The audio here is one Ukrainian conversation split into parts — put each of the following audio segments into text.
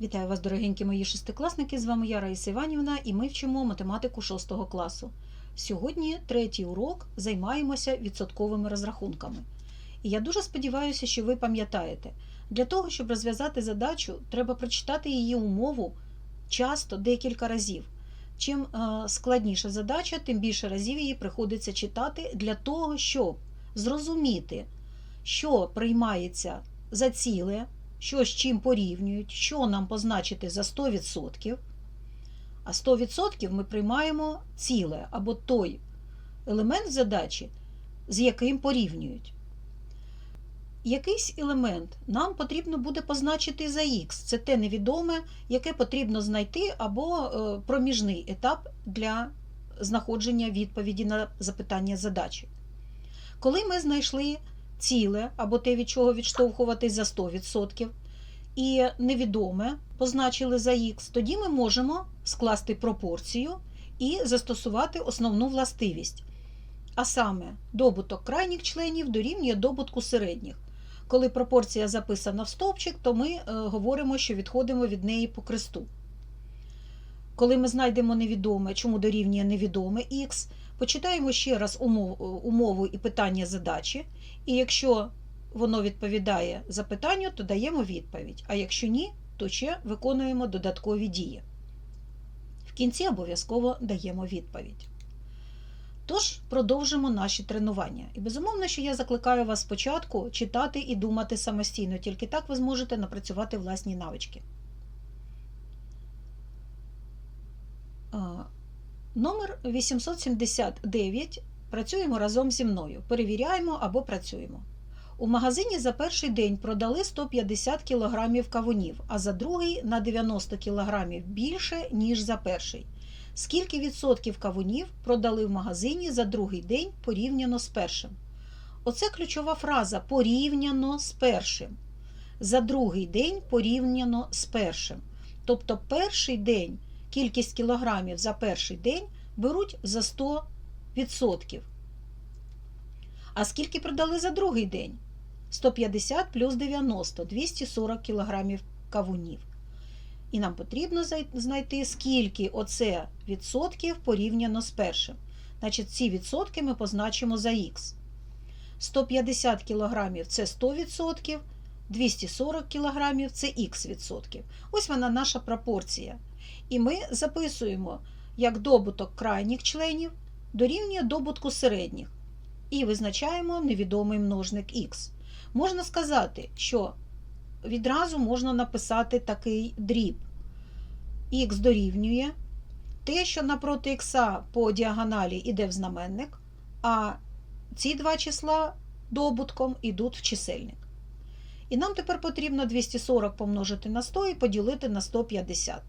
Вітаю вас, дорогенькі мої шестикласники. З вами я Раїса Іванівна, і ми вчимо математику 6 класу. Сьогодні третій урок займаємося відсотковими розрахунками. І я дуже сподіваюся, що ви пам'ятаєте, для того, щоб розв'язати задачу, треба прочитати її умову часто декілька разів. Чим е, складніша задача, тим більше разів її приходиться читати для того, щоб зрозуміти, що приймається за ціле, що з чим порівнюють, що нам позначити за 100%. А 100% ми приймаємо ціле або той елемент задачі, з яким порівнюють. Якийсь елемент нам потрібно буде позначити за х. Це те невідоме, яке потрібно знайти, або е, проміжний етап для знаходження відповіді на запитання задачі. Коли ми знайшли ціле або те, від чого відштовхуватись за 100%, і невідоме позначили за х, тоді ми можемо скласти пропорцію і застосувати основну властивість. А саме, добуток крайніх членів дорівнює добутку середніх. Коли пропорція записана в стовпчик, то ми е, говоримо, що відходимо від неї по кресту. Коли ми знайдемо невідоме, чому дорівнює невідоме х, почитаємо ще раз умов, умову і питання задачі, і якщо воно відповідає запитанню, то даємо відповідь. А якщо ні, то ще виконуємо додаткові дії. В кінці обов'язково даємо відповідь. Тож, продовжимо наші тренування. І безумовно, що я закликаю вас спочатку читати і думати самостійно, тільки так ви зможете напрацювати власні навички. Номер 879. Працюємо разом зі мною. Перевіряємо або працюємо. У магазині за перший день продали 150 кг кавунів, а за другий на 90 кг більше, ніж за перший. Скільки відсотків кавунів продали в магазині за другий день порівняно з першим? Оце ключова фраза порівняно з першим. За другий день порівняно з першим. Тобто перший день кількість кілограмів за перший день беруть за 100%. А скільки продали за другий день? 150 плюс 90 240 кілограмів кавунів. І нам потрібно знайти, скільки оце відсотків порівняно з першим. Значить, ці відсотки ми позначимо за х. 150 кілограмів це 100%, 240 кілограмів це х відсотків. Ось вона наша пропорція. І ми записуємо, як добуток крайніх членів дорівнює добутку середніх. І визначаємо невідомий множник х. Можна сказати, що відразу можна написати такий дріб. Х дорівнює те, що напроти х по діагоналі йде в знаменник, а ці два числа добутком йдуть в чисельник. І нам тепер потрібно 240 помножити на 100 і поділити на 150.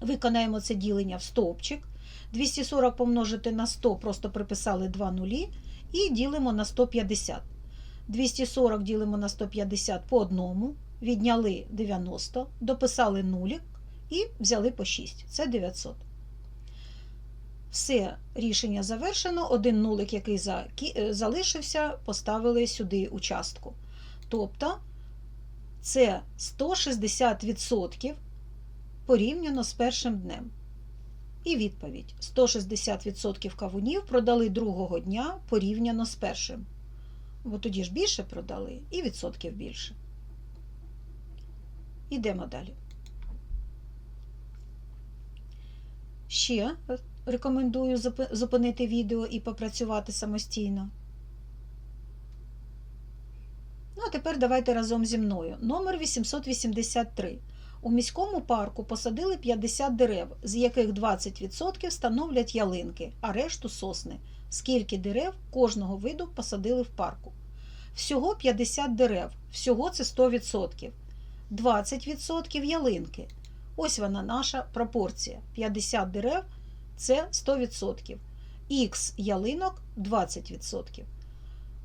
Виконаємо це ділення в стовпчик. 240 помножити на 100, просто приписали 2 нулі, і ділимо на 150. 240 ділимо на 150 по одному, відняли 90, дописали нулік і взяли по 6. Це 900. Все, рішення завершено. Один нулик, який залишився, поставили сюди участку. Тобто це 160% порівняно з першим днем. І відповідь: 160% кавунів продали другого дня порівняно з першим. Бо тоді ж більше продали і відсотків більше. Ідемо далі. Ще рекомендую зупинити відео і попрацювати самостійно. Ну, а тепер давайте разом зі мною. Номер 883. У міському парку посадили 50 дерев, з яких 20% становлять ялинки, а решту сосни. Скільки дерев кожного виду посадили в парку? Всього 50 дерев, всього це 100%. 20% ялинки. Ось вона наша пропорція. 50 дерев це 100%. Х ялинок 20%.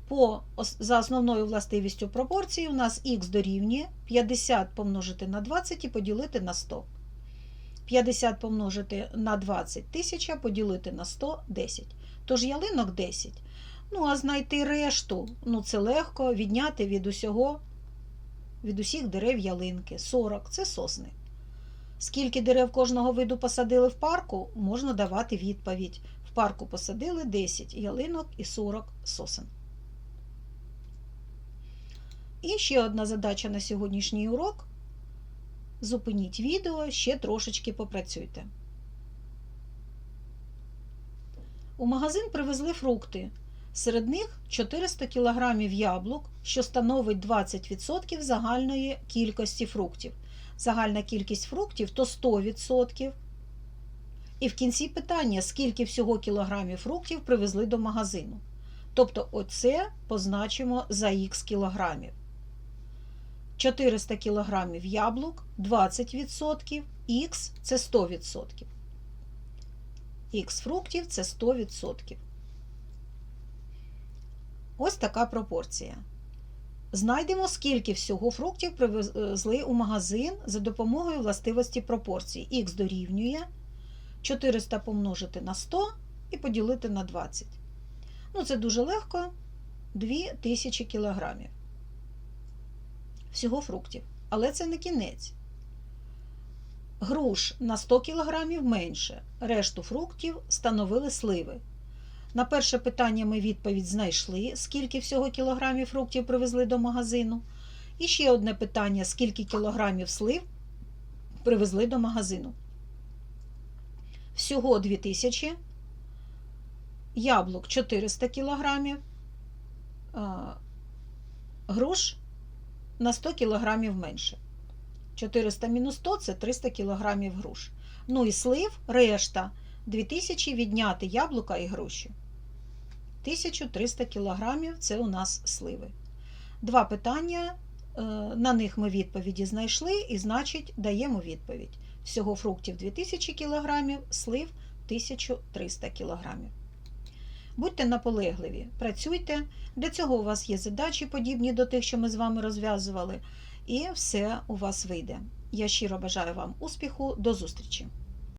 По, За основною властивістю пропорції у нас х дорівнює 50 помножити на 20 і поділити на 100. 50 помножити на 20 тисяча поділити на 100 10. Тож ялинок 10. Ну, а знайти решту, ну це легко відняти від усього від усіх дерев ялинки, 40 це сосни. Скільки дерев кожного виду посадили в парку, можна давати відповідь. В парку посадили 10 ялинок і 40 сосен. І ще одна задача на сьогоднішній урок. Зупиніть відео, ще трошечки попрацюйте. У магазин привезли фрукти. Серед них 400 кг яблук, що становить 20% загальної кількості фруктів. Загальна кількість фруктів то 100%. І в кінці питання, скільки всього кілограмів фруктів привезли до магазину. Тобто, оце позначимо за х кілограмів. 400 кілограмів яблук 20%, х це 100%. Х фруктів це 100%. Ось така пропорція. Знайдемо, скільки всього фруктів привезли у магазин за допомогою властивості пропорції. Х дорівнює 400 помножити на 100 і поділити на 20. Ну, це дуже легко 2000 кілограмів. Всього фруктів. Але це не кінець. Груш на 100 кг менше. Решту фруктів становили сливи. На перше питання ми відповідь знайшли, скільки всього кілограмів фруктів привезли до магазину. І ще одне питання: скільки кілограмів слив привезли до магазину. Всього 2000, яблук 400 кілограмів, груш на 100 кілограмів менше. 400 мінус 100 це 300 кілограмів груш. Ну і слив, решта 2000 відняти яблука і груші. 1300 кілограмів це у нас сливи. Два питання, е, на них ми відповіді знайшли, і, значить, даємо відповідь. Всього фруктів 2000 кілограмів, слив 1300 кілограмів. Будьте наполегливі, працюйте. Для цього у вас є задачі, подібні до тих, що ми з вами розв'язували, і все у вас вийде. Я щиро бажаю вам успіху, до зустрічі!